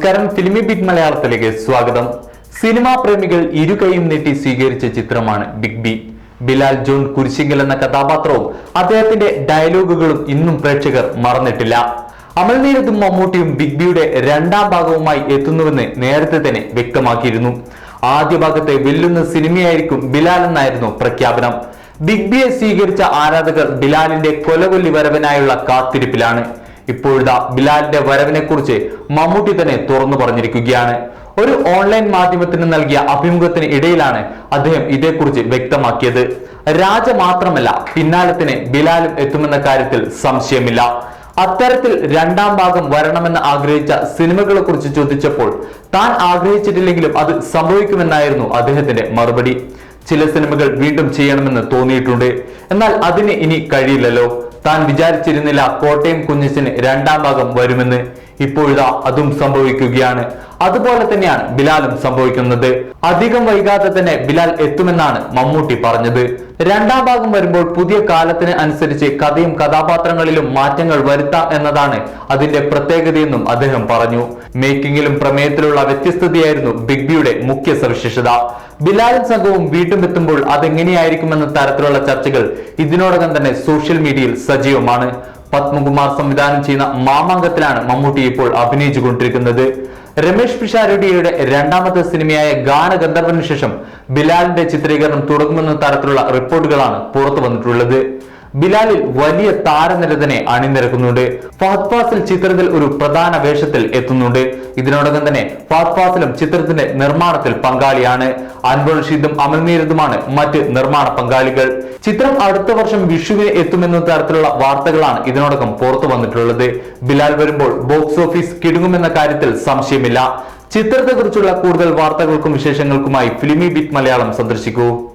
നമസ്കാരം. ഫിലിമി ബിഗ് മലയാളത്തിലേക്ക് സ്വാഗതം. സിനിമാ പ്രേമികൾ ഇരുകൈയും നീട്ടി സ്വീകരിച്ച ചിത്രമാണ് big B. Bilal John Kurisingal എന്ന കഥാപാത്രവും അദ്ദേഹത്തിന്റെ ഡയലോഗുകളും ഇന്നും പ്രേക്ഷകർ മറന്നിട്ടില്ല. അമൽനീരതും മമ്മൂട്ടിയും ബിഗ് ബിയുടെ രണ്ടാം ഭാഗവുമായി എത്തുന്നുവെന്ന് നേരത്തെ തന്നെ വ്യക്തമാക്കിയിരുന്നു. ആദ്യ ഭാഗത്തെ വെല്ലുന്ന സിനിമയായിരിക്കും ബിലാൽ എന്നായിരുന്നു പ്രഖ്യാപനം. ബിഗ് ബിയെ സ്വീകരിച്ച ആരാധകർ ബിലാലിന്റെ കൊലകൊല്ലി വരവനായുള്ള കാത്തിരിപ്പിലാണ്. ഇപ്പോഴിതാ ബിലാലിന്റെ വരവിനെ കുറിച്ച് മമ്മൂട്ടി തന്നെ തുറന്നു പറഞ്ഞിരിക്കുകയാണ്. ഒരു ഓൺലൈൻ മാധ്യമത്തിന് നൽകിയ അഭിമുഖത്തിന് ഇടയിലാണ് അദ്ദേഹം ഇതേക്കുറിച്ച് വ്യക്തമാക്കിയത്. രാജ മാത്രമല്ല പിന്നാലത്തിന് ബിലാലും എത്തുമെന്ന കാര്യത്തിൽ സംശയമില്ല. അത്തരത്തിൽ രണ്ടാം ഭാഗം വരണമെന്ന് ആഗ്രഹിച്ച സിനിമകളെ കുറിച്ച് ചോദിച്ചപ്പോൾ താൻ ആഗ്രഹിച്ചിട്ടില്ലെങ്കിലും അത് സംഭവിക്കുമെന്നായിരുന്നു അദ്ദേഹത്തിന്റെ മറുപടി. ചില സിനിമകൾ വീണ്ടും ചെയ്യണമെന്ന് തോന്നിയിട്ടുണ്ട്. എന്നാൽ അതിന് ഇനി കഴിയില്ലല്ലോ. താൻ വിചാരിച്ചിരുന്നില്ല കോട്ടയം കുഞ്ഞച്ചന് രണ്ടാം ഭാഗം വരുമെന്ന്. ഇപ്പോഴിതാ അതും സംഭവിക്കുകയാണ്. അതുപോലെ തന്നെയാണ് ബിലാലും സംഭവിക്കുന്നത്. അധികം വൈകാതെ തന്നെ ബിലാൽ എത്തുമെന്നാണ് മമ്മൂട്ടി പറഞ്ഞത്. രണ്ടാം ഭാഗം വരുമ്പോൾ പുതിയ കാലത്തിന് അനുസരിച്ച് കഥയും കഥാപാത്രങ്ങളിലും മാറ്റങ്ങൾ വരുത്താം എന്നതാണ് അതിന്റെ പ്രത്യേകതയെന്നും അദ്ദേഹം പറഞ്ഞു. മേക്കിങ്ങിലും പ്രമേയത്തിലുള്ള വ്യത്യസ്തതയായിരുന്നു ബിഗ് ബിയുടെ മുഖ്യ സവിശേഷത. ബിലാലും സംഘവും വീണ്ടും എത്തുമ്പോൾ അതെങ്ങനെയായിരിക്കുമെന്ന തരത്തിലുള്ള ചർച്ചകൾ ഇതിനോടകം തന്നെ സോഷ്യൽ മീഡിയയിൽ സജീവമാണ്. പത്മകുമാർ സംവിധാനം ചെയ്യുന്ന മാമാങ്കത്തിലാണ് മമ്മൂട്ടി ഇപ്പോൾ അഭിനയിച്ചുകൊണ്ടിരിക്കുന്നത്. രമേഷ് പിഷാരടിയുടെ രണ്ടാമത്തെ സിനിമയായ ഗാനഗന്ധർവന് ശേഷം ബിലാലിന്റെ ചിത്രീകരണം തുടങ്ങുമെന്ന തരത്തിലുള്ള റിപ്പോർട്ടുകളാണ് പുറത്തു വന്നിട്ടുള്ളത്. ബിലാലിൽ വലിയ താരനിര തന്നെ അണിനിരക്കുന്നുണ്ട്. ഫഹദ് ഫാസിൽ ചിത്രത്തിൽ ഒരു പ്രധാന വേഷത്തിൽ എത്തുന്നുണ്ട്. ഇതിനോടകം തന്നെ ഫഹദ് ഫാസിലും ചിത്രത്തിന്റെ നിർമ്മാണത്തിൽ പങ്കാളിയാണ്. അൻവർ റഷീദും അമൽനീരതുമാണ് മറ്റ് നിർമ്മാണ പങ്കാളികൾ. ചിത്രം അടുത്ത വർഷം വിഷുവിന് എത്തുമെന്ന തരത്തിലുള്ള വാർത്തകളാണ് ഇതിനോടകം പുറത്തു വന്നിട്ടുള്ളത്. ബിലാൽ വരുമ്പോൾ ബോക്സ് ഓഫീസ് കിടുങ്ങുമെന്ന കാര്യത്തിൽ സംശയമില്ല. ചിത്രത്തെക്കുറിച്ചുള്ള കൂടുതൽ വാർത്തകൾക്കും വിശേഷങ്ങൾക്കുമായി ഫിലിമി ബിറ്റ് മലയാളം സന്ദർശിക്കൂ.